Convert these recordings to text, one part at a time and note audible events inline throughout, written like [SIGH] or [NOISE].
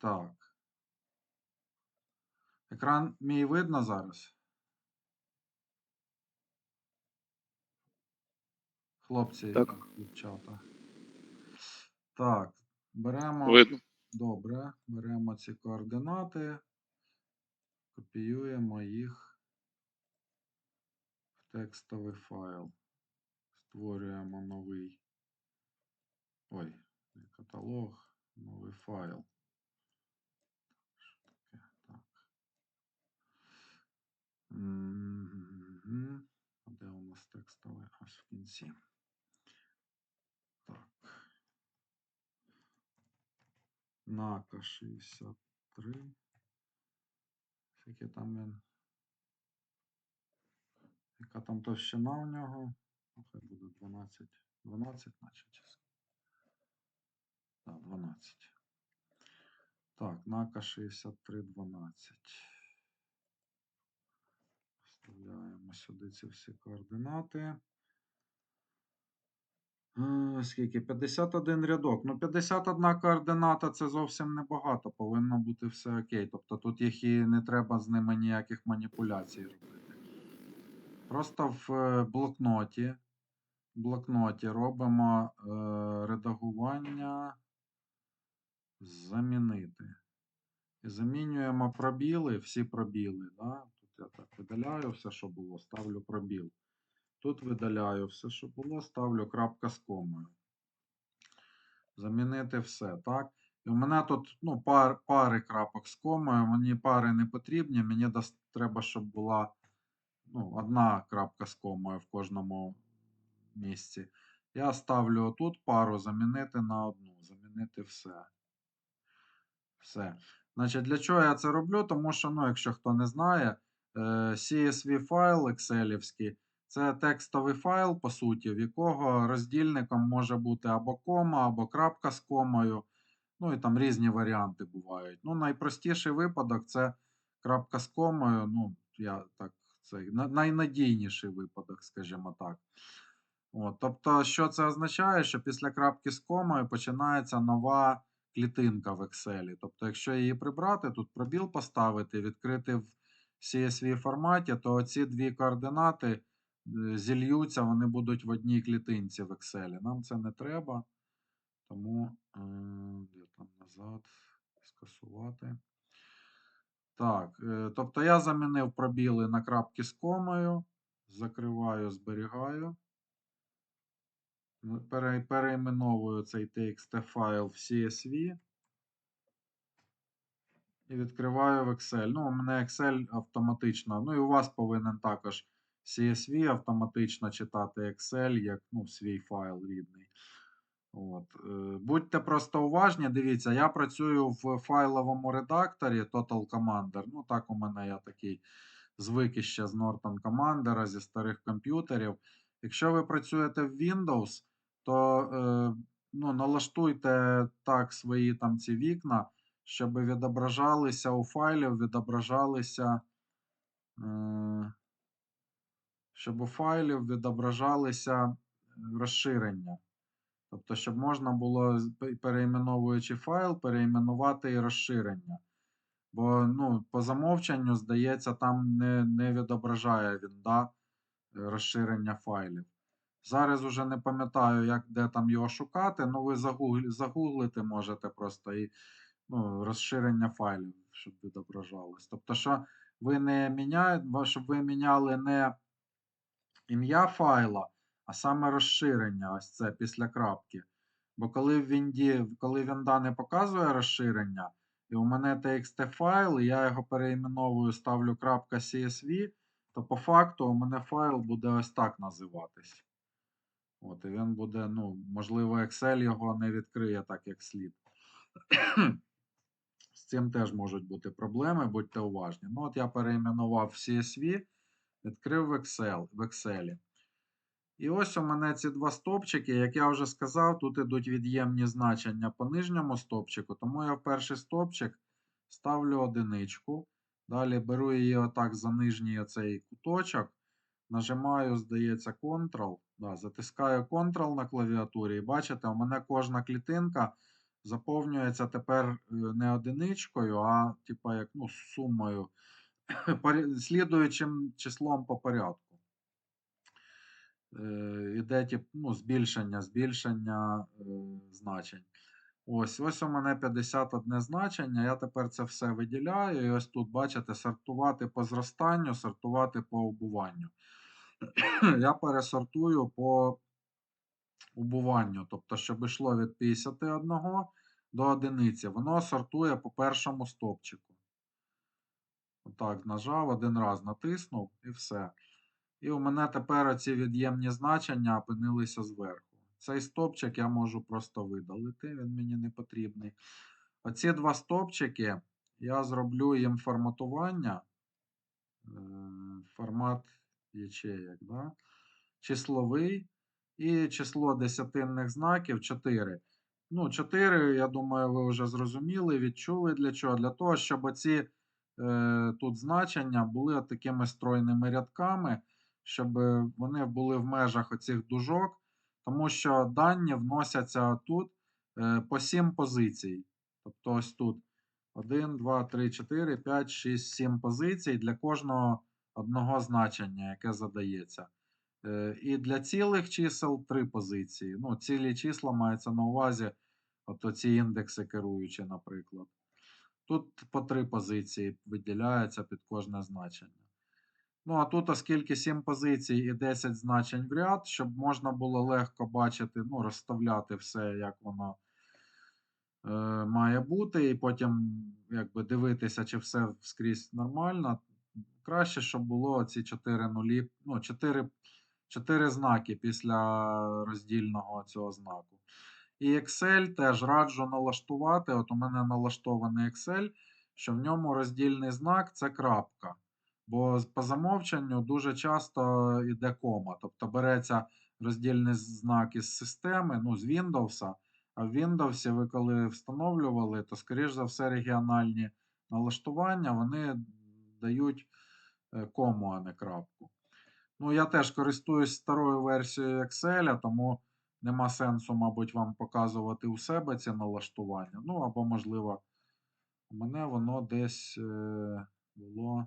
Так. Екран мій видно зараз? Хлопці, Так. дівчата. Так, беремо. Видно. Добре, беремо ці координати, копіюємо їх в текстовий файл. Створюємо новий. Ой, каталог, новий файл. Що таке? Так. Мгм. А Де у нас текстовий? Ось в кінці. Так. Нака 63. Скільки там він? Яка там товщина у нього? Ну, хай буде 12. 12, значить. Так, 12. Так, нака 63, 12. Вставляємо сюди ці всі координати. Скільки? 51 рядок. Ну, 51 координата це зовсім небагато. Повинно бути все окей. Тобто тут їх і не треба з ними ніяких маніпуляцій робити. Просто в е, блокноті. Блокноті робимо е, редагування замінити. І замінюємо пробіли, всі пробіли. Да? Я так видаляю все, що було, ставлю пробіл. Тут видаляю все, що було, ставлю крапка з комою. Замінити все, так? І у мене тут ну, пар, пари крапок з комою, мені пари не потрібні, мені дос- треба, щоб була ну, одна крапка з комою в кожному місці. Я ставлю тут пару, замінити на одну, замінити все. Все. Значить, для чого я це роблю? Тому що, ну, якщо хто не знає, CSV файл Excelівський це текстовий файл, по суті, в якого роздільником може бути або кома, або крапка з комою. Ну і там різні варіанти бувають. Ну, найпростіший випадок це крапка з комою. Ну, я так, це найнадійніший випадок, скажімо так. От, тобто, що це означає? Що після крапки з комою починається нова клітинка в Excel. Тобто, якщо її прибрати, тут пробіл поставити, відкрити в CSV форматі, то ці дві координати е, зільються, вони будуть в одній клітинці в Excel. Нам це не треба. Тому е, де там назад скасувати. Так, е, тобто я замінив пробіли на крапки з комою, закриваю, зберігаю. Пере- Перейменовую цей TXT файл в CSV. І відкриваю в Excel. Ну, у мене Excel автоматично. Ну і у вас повинен також CSV автоматично читати Excel як ну, свій файл рідний. От. е, Будьте просто уважні, дивіться, я працюю в файловому редакторі Total Commander. Ну, так у мене я такий звик іще з Norton Commander, зі старих комп'ютерів. Якщо ви працюєте в Windows, то е, ну, налаштуйте так свої там ці вікна, щоб відображалися у файлі, відображалися. Е, щоб у файлів відображалися е, розширення. Тобто, щоб можна було, з- пе- перейменовуючи файл, перейменувати і розширення. Бо ну, по замовченню, здається, там не, не відображає він да, розширення файлів. Зараз уже не пам'ятаю, як де там його шукати, ну ви загуглі, загуглити можете просто і ну, розширення файлів, щоб відображалось. Тобто, що ви не міняєте, щоб ви міняли не ім'я файла, а саме розширення, ось це після крапки. Бо коли в Вінді, коли Вінда не показує розширення, і у мене TXT файл, і я його переіменовую, ставлю CSV, то по факту у мене файл буде ось так називатись. От, і він буде, ну, можливо, Excel його не відкриє так, як слід. Цим теж можуть бути проблеми, будьте уважні. Ну, от я переіменував в CSV, відкрив в Excel. В Excel. І ось у мене ці два стопчики, як я вже сказав, тут ідуть від'ємні значення по нижньому стопчику, тому я в перший стопчик ставлю одиничку. Далі беру її отак за нижній оцей куточок, нажимаю, здається, Ctrl, да, затискаю Ctrl на клавіатурі. І бачите, у мене кожна клітинка заповнюється тепер е, не одиничкою, а типа як ну, сумою, [COUGHS] слідуючим числом по порядку. Е, Іде тип, ну, збільшення, збільшення е, значень. Ось, ось у мене 51 значення. Я тепер це все виділяю. І ось тут, бачите, сортувати по зростанню, сортувати по убуванню. [COUGHS] Я пересортую по убуванню, тобто, щоб йшло від 51 до одиниці. Воно сортує по першому стопчику. Отак, нажав, один раз натиснув і все. І у мене тепер оці від'ємні значення опинилися зверху. Цей стопчик я можу просто видалити, він мені не потрібний. Оці два стопчики я зроблю їм форматування. е, Формат ячеєк, да? числовий і число десятинних знаків 4. Ну, 4, я думаю, ви вже зрозуміли, відчули для чого. Для того, щоб оці е, тут значення були такими стройними рядками, щоб вони були в межах оцих дужок, тому що дані вносяться тут е, по 7 позицій. Тобто ось тут 1, 2, 3, 4, 5, 6, 7 позицій для кожного одного значення, яке задається. І для цілих чисел 3 позиції. Ну, цілі числа мається на увазі, от оці індекси керуючі, наприклад. Тут по 3 позиції виділяється під кожне значення. Ну, а тут, оскільки 7 позицій і 10 значень в ряд, щоб можна було легко бачити, ну, розставляти все, як воно е, має бути, і потім якби дивитися, чи все скрізь нормально. Краще, щоб було ці 4 нулі, ну, 4, 4 знаки після роздільного цього знаку. І Excel теж раджу налаштувати. От у мене налаштований Excel, що в ньому роздільний знак це крапка. Бо по замовченню дуже часто йде кома. Тобто береться роздільний знак із системи, ну, з Windows, а в Windows ви коли встановлювали, то, скоріш за все, регіональні налаштування вони дають е, кому, а не крапку. Ну, я теж користуюсь старою версією Excel, тому нема сенсу, мабуть, вам показувати у себе ці налаштування. Ну, або, можливо, у мене воно десь е, було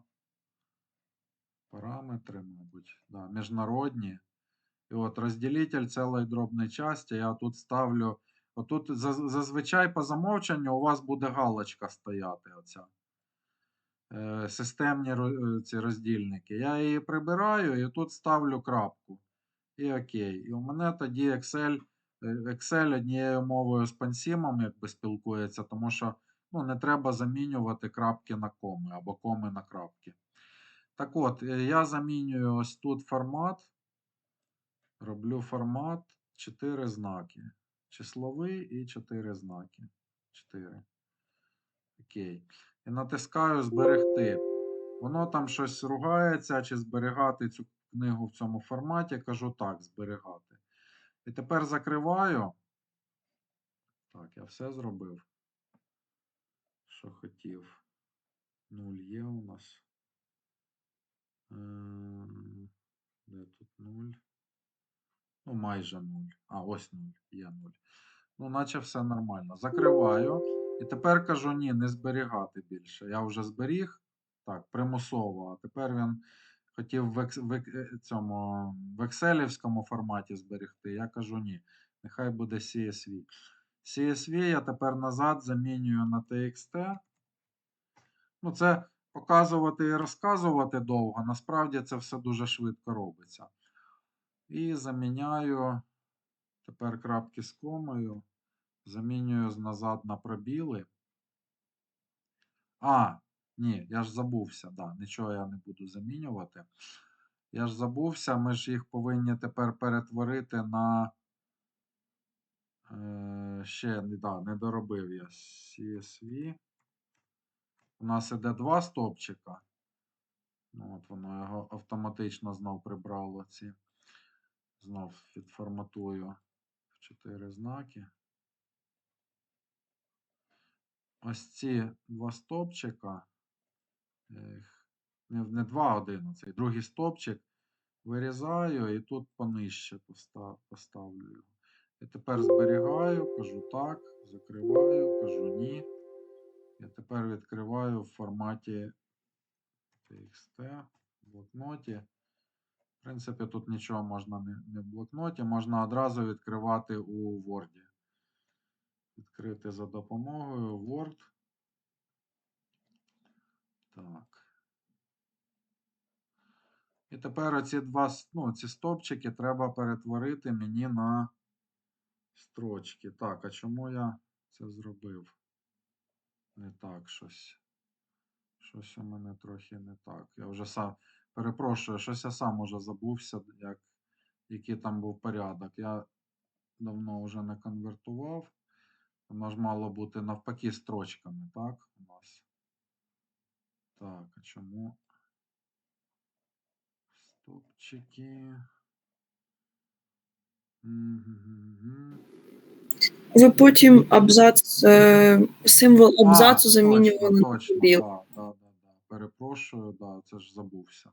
параметри, мабуть, да, міжнародні. І от розділитель цілої дробної часті. Я тут ставлю. Отут зазвичай по замовченню у вас буде галочка стояти. Оця. Е, Системні е, ці роздільники. Я її прибираю і тут ставлю крапку. І окей. І у мене тоді Excel, е, Excel однією мовою з пансімом якби спілкується, тому що ну, не треба замінювати крапки на коми або коми на крапки. Так от, я замінюю ось тут формат. Роблю формат 4 знаки. Числовий і 4 знаки. 4. Окей. І натискаю зберегти. Воно там щось ругається, чи зберігати цю книгу в цьому форматі. Кажу так, зберігати. І тепер закриваю. Так, я все зробив. Що хотів. 0 є у нас. Ем, Де тут 0? Ну, майже 0. А, ось 0. Є 0. Ну, наче все нормально. Закриваю. І тепер кажу, ні, не зберігати більше. Я вже зберіг. Так, примусово. А тепер він хотів в, в, е, цьому, в екселівському форматі зберегти. Я кажу, ні. Нехай буде CSV. CSV я тепер назад замінюю на TXT. Ну, це показувати і розказувати довго. Насправді це все дуже швидко робиться. І заміняю тепер крапки з комою. Замінюю назад на пробіли. А, ні, я ж забувся, да, нічого я не буду замінювати. Я ж забувся, ми ж їх повинні тепер перетворити на. Е, ще да, не доробив я CSV. У нас іде два стопчика. Ну, от воно його автоматично знов прибрало ці. Знов відформатую в 4 знаки. Ось ці два стопчика. Не, не два, один, цей другий стопчик. Вирізаю і тут понижче поставлю його. І тепер зберігаю, кажу так, закриваю, кажу ні. І тепер відкриваю в форматі TXT в блокноті. В принципі, тут нічого можна не в блокноті, можна одразу відкривати у Word. Відкрити за допомогою Word. Так. І тепер оці два ну, ці стопчики треба перетворити мені на строчки. Так, а чому я це зробив? Не так щось. Щось у мене трохи не так. Я вже сам перепрошую, щось я сам уже забувся, як, який там був порядок. Я давно вже не конвертував. Воно ж мало бути навпаки строчками, так? У нас. Так, а чому? Стопчики. Ви потім абзац, е, символ абзацу замінювали точно, на точно, да, да, да. Перепрошую, да, це ж забувся.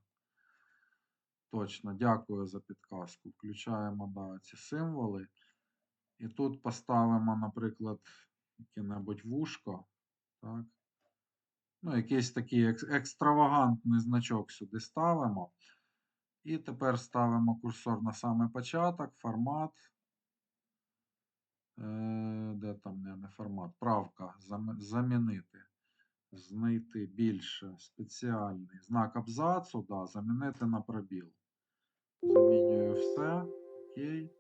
Точно, дякую за підказку. Включаємо да, ці символи. І тут поставимо, наприклад, яке-небудь вушко. Так. Ну, якийсь такий екс- екстравагантний значок сюди ставимо. І тепер ставимо курсор на самий початок, формат. Е, де там не, не формат? Правка. зам- Замінити. Знайти більше спеціальний знак абзацу, да, замінити на пробіл. Замінюю все. Окей.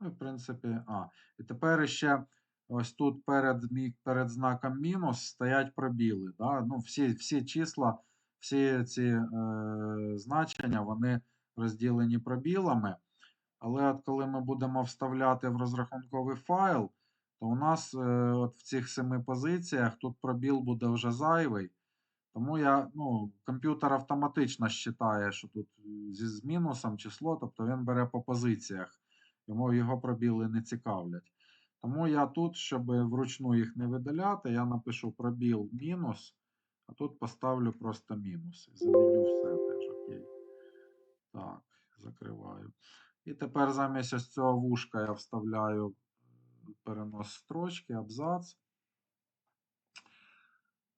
Ну, в принципі, а. І тепер ще ось тут перед, перед знаком мінус стоять пробіли. Да? Ну, всі, всі числа, всі ці е, значення, вони розділені пробілами. Але от коли ми будемо вставляти в розрахунковий файл, то у нас е, от в цих семи позиціях тут пробіл буде вже зайвий. Тому я, ну, комп'ютер автоматично считає, що тут е, зі з мінусом число, тобто він бере по позиціях. Йому його пробіли не цікавлять. Тому я тут, щоб вручну їх не видаляти, я напишу пробіл мінус, а тут поставлю просто мінус. Заміню все теж. Окей. Так, закриваю. І тепер замість ось цього вушка я вставляю перенос строчки, абзац.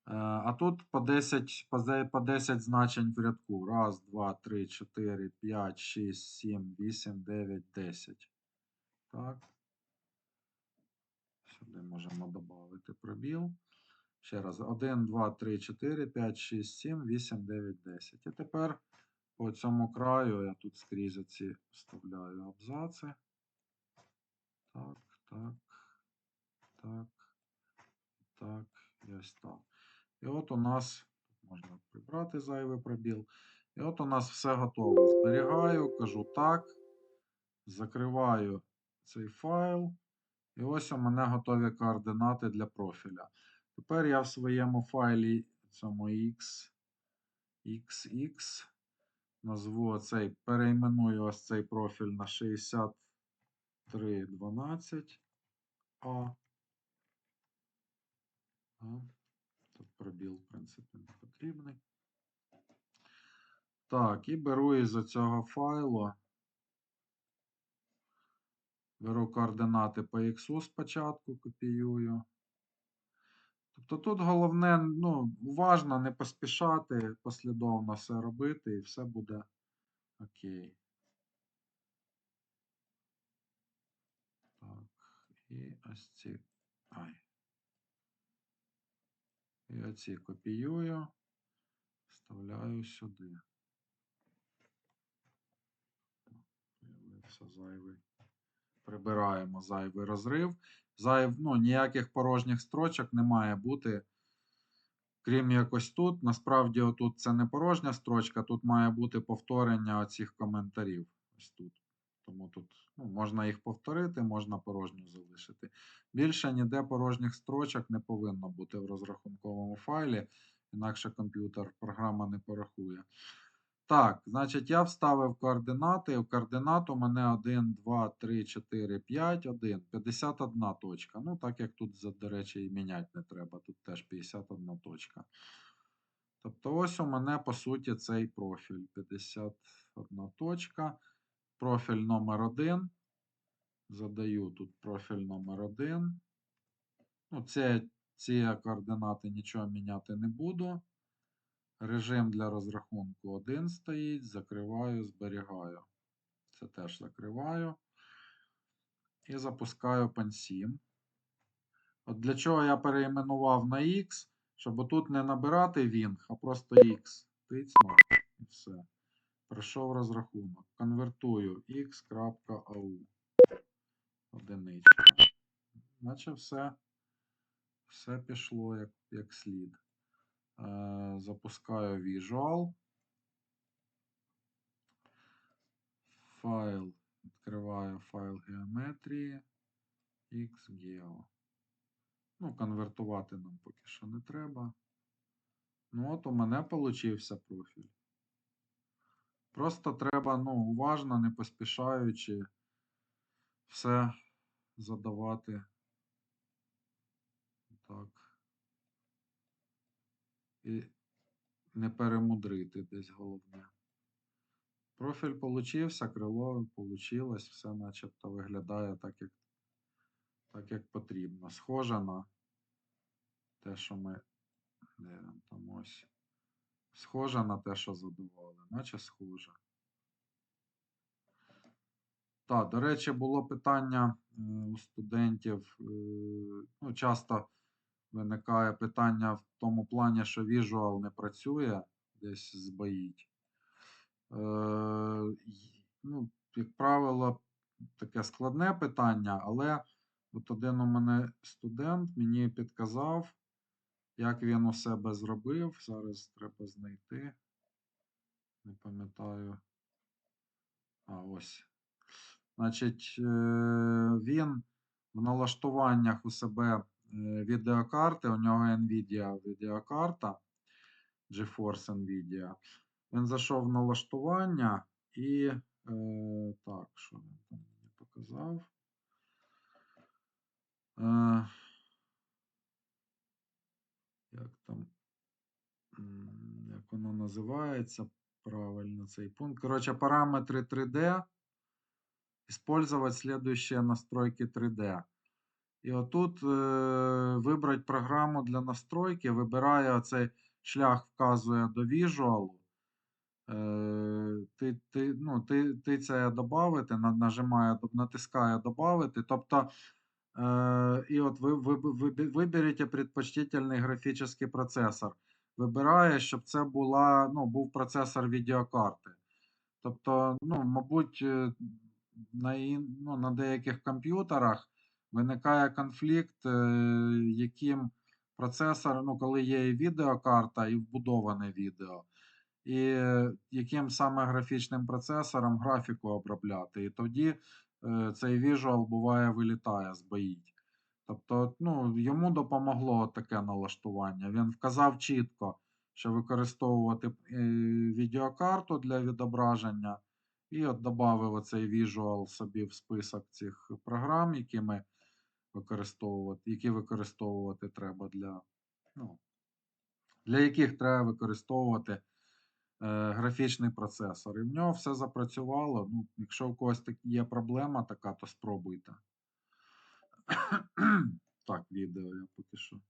Е, А тут по 10, по 10 значень в рядку. Раз, два, три, чотири, п'ять, шість, сім, вісім, дев'ять, десять. Так. Сюди можемо додати пробіл. Ще раз. 1, 2, 3, 4, 5, 6, 7, 8, 9, 10. І тепер по цьому краю я тут скрізь ці вставляю абзаци. Так, так, так, так, ось так. І от у нас можна прибрати зайвий пробіл. І от у нас все готово. Зберігаю, кажу так. Закриваю цей файл. І ось у мене готові координати для профіля. Тепер я в своєму файлі цьому x, xx назву цей, перейменую ось цей профіль на 6312 А. Тут пробіл, в принципі, не потрібний. Так, і беру із цього файлу. Беру координати по X спочатку, копіюю. Тобто тут головне, ну, уважно не поспішати, послідовно все робити, і все буде окей. Так, і ось ці. Ай. І оці копіюю, вставляю сюди. Появився зайвий. Прибираємо зайвий розрив. Зайв, ну, ніяких порожніх строчок не має бути. Крім якось тут. Насправді, отут це не порожня строчка, тут має бути повторення оцих коментарів. Ось тут. Тому тут ну, можна їх повторити, можна порожню залишити. Більше ніде порожніх строчок не повинно бути в розрахунковому файлі, інакше комп'ютер, програма не порахує. Так, значить, я вставив координати. Координат у мене 1, 2, 3, 4, 5, 1, 51 точка. Ну, так як тут, до речі, і міняти не треба. Тут теж 51 точка. Тобто, ось у мене, по суті, цей профіль. 51 точка. Профіль номер 1. Задаю тут профіль номер один. Ну, це, ці координати нічого міняти не буду. Режим для розрахунку 1 стоїть. Закриваю, зберігаю. Це теж закриваю. І запускаю PAN7. От для чого я переіменував на X, щоб отут не набирати Wing, а просто X. Тицнув і все. Пройшов розрахунок. Конвертую x.au. Одиничка. Наче все, все пішло як, як слід. Е, запускаю Visual. Файл. Відкриваю файл геометрії. XGeo. Ну, конвертувати нам поки що не треба. Ну, от у мене получився профіль. Просто треба, ну, уважно, не поспішаючи, все задавати. Так. І не перемудрити десь головне. Профіль получився, крило получилось, все начебто виглядає так, як, так, як потрібно. Схоже на те, що ми. Де він там ось. Схоже на те, що задавали, наче схоже. Так, до речі, було питання у студентів. е, Ну, часто виникає питання в тому плані, що Visual не працює, десь збоїть. Е, Ну, як правило, таке складне питання, але от один у мене студент мені підказав, як він у себе зробив. Зараз треба знайти. Не пам'ятаю. А, ось. Значить, е, він в налаштуваннях у себе відеокарти, у нього Nvidia відеокарта, GeForce Nvidia. Він зайшов в налаштування і. Е, так, що він там мені показав? Е, як там, як воно називається правильно цей пункт. Коротше, параметри 3D. Использовать следующие настройки 3D. І отут е, вибрати програму для настройки, вибирає оцей шлях, вказує до Visual. Е, ти, ти, ну, ти, ти це додати, нажимає, натискає додати. Тобто, е, і от ви, ви, ви, виберіть предпочтительний графічний процесор. Вибирає, щоб це була, ну, був процесор відеокарти. Тобто, ну, мабуть, е, на, ну, на деяких комп'ютерах виникає конфлікт, е, яким процесор, ну, коли є і відеокарта, і вбудоване відео, і яким саме графічним процесором графіку обробляти. І тоді е, цей visual буває вилітає, збоїть. Тобто, ну, йому допомогло таке налаштування. Він вказав чітко, що використовувати е, відеокарту для відображення. І от додав оцей visual собі в список цих програм, які ми використовувати, які використовувати треба для, ну, для яких треба використовувати е, графічний процесор. І в нього все запрацювало. Ну, якщо у когось так, є проблема така, то спробуйте. [COUGHS] так, відео я поки що